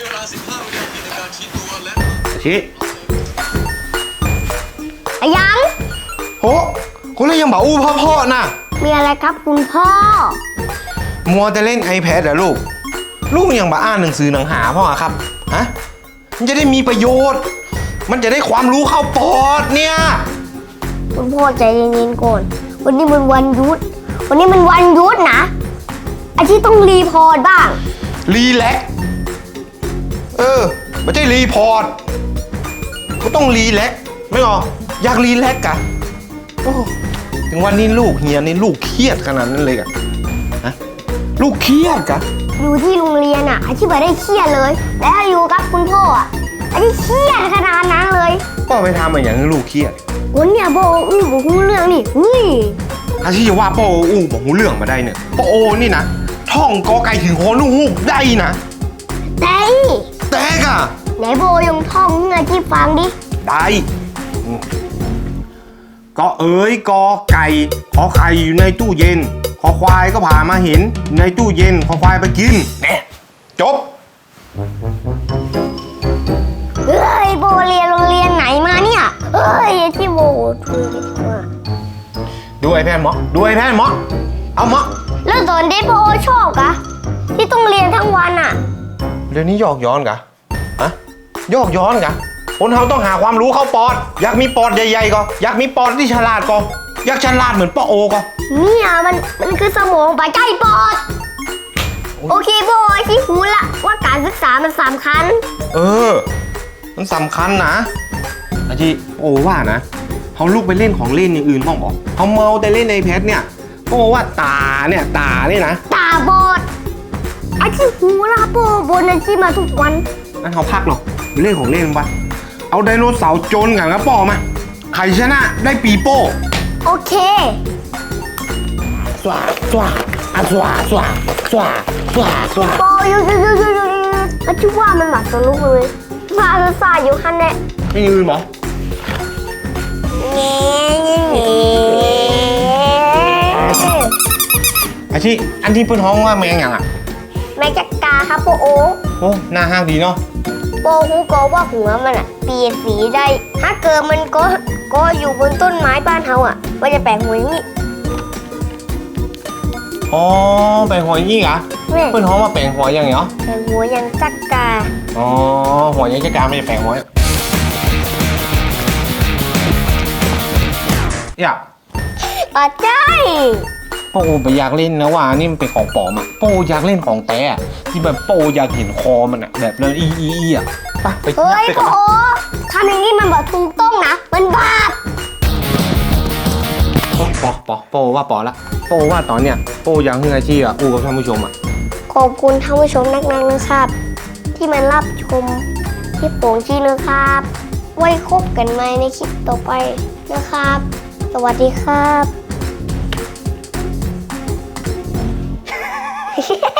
มีเวลา 15วินาทีในการชี้ตัวและชี้อะยังโหคุณเลยยังบอกอู้พ่อพ่อๆนะมีอะไรครับคุณพ่อ มัวแต่เล่น iPad เหรอลูก ลูกยังมาอ่านหนังสือหนังหาพ่ออะครับ ฮะ มันจะได้มีประโยชน์ มันจะได้ความรู้เข้าปอดเนี่ย คุณพ่อใจเย็นๆก่อน วันนี้มันวันหยุด วันนี้มันวันหยุดนะไอาที่ต้องรีพอร์ตบ้าง รีแลกซ์ เออ ไม่ใช่รีพอร์ตก็ต้องรีแลกซ์ไม่หรออยากรีแลกซ์กะโอ้ถึงวันนี้ลูกเฮียนี่ลูกเครียดขนาดนั้นเลยกะฮะลูกเครียดกะอยู่ที่โรงเรียนอะอาที่ไม่ได้เครียดเลย แล้วอยู่กับคุณพ่ออะอาที่เครียดขนาดนั้นเลยพ่อไปทำอะไรอย่างนี้ลูกเครียดวันเนี่ยโบอู้บอกรู้เรื่องนี่อุ้ยอาที่จะว่าพ่ออู้บอกหูเรื่องมาได้เนี่ยพ่อโอนี่นะท่องกอไก่ถึงโคลูกฮูกได้นะแต่ อีแต่กะไหนโบยงท่องเงาที่ฟังดิ ได้อืมก็เอ๋ยกอไก่ขอไข่อยู่ในตู้เย็น ขอควายก็ผ่ามาเห็นอยู่ในตู้เย็น ขอควายไปกินแน่จบ เฮ้ยโบเรียนโรงเรียนไหนมาเนี่ย เฮ้ยไอ้ที่โบทุยมาดูไอแพนหมอดูไอแพนหมอเอาหมอแล้วตอนเด็กโบชอบกะที่ต้องเรียนทั้งวันอะเดี๋ยวนี้หยอกย้อนกะ ฮะหยอกย้อนกะคนเราต้องหาความรู้เข้าปอด อยากมีปอดใหญ่ๆก็อยากมีปอดที่ฉลาดก็อยากฉลาดเหมือนป้าโอก็เนี่ยมันมันคือสมองปัจจัยปอด โอเคโบยที่หูละว่าการศึกษามันสำคัญ เออ มันสำคัญนะอาจีโอว่านะเขาลูกไปเล่นของเล่นอย่างอื่นบ้างบอกเขาเมาแต่เล่นในแพดเนี่ยโอว่าตาเนี่ยตาเนี่ยนะ ตาบอดไอ้ที่หูละโบบนอาชีมาทุกวัน นั่นเขาพักหรอกไปเล่นของเล่นไปเอาไดโนเสาร์โจนกับกระป๋อมาใครชนะได้ปีโป้โอเค สวาสวาอะสวาสวาสวาสวาสวาโบยยยยยไอ้ที่ว่ามันหลับสนุกเลยมาจะสายอยู่คันแน่ไม่ยืนหรอเงี้ยเงี้ยเงี้ยอาชีอันที่เปิ้นห้องว่าแมงอย่างอะ แม่จักกาครับโปโอ โอ้หน้าห้างดีเนาะโปฮูก็ว่าหัวมันอะเปลี่ยนสีได้ ถ้าเกิดมันก็ก็อยู่บนต้นไม้บ้านเฮาอะมันจะแปลงหัวอย่างนี้อ๋อแปลงหัวยี่เหรอแม่เปิ้นห้องว่าแปลงหัวอย่างเหรอแปลงหัวอย่างจักกาอ๋อหัวยังจะการไม่ได้แปลงหัวอยากปัจจัย โป้ไปอยากเล่นนะว่านี่มันเป็นของปลอมอะโป้อยากเล่นของแท้อะที่แบบโป้อยากเห็นคอมันอะแบบนั้นอีอีอีอะไปไปเฮ้ยไปโปกันโอทำอย่างนี้มันแบบถูกต้องนะ มันบาปปอปอปอโป้ว่าปอละโป้ว่าตอนเนี้ยโป้อยากให้อาชีพอะอู้กับท่านผู้ชมอะขอบคุณท่านผู้ชมนักนักๆนะครับ ที่มารับชมคลิปโป่งจีนะครับไว้คบกันใหม่ในคลิปต่อไปนะครับ สวัสดีครับ Yeah.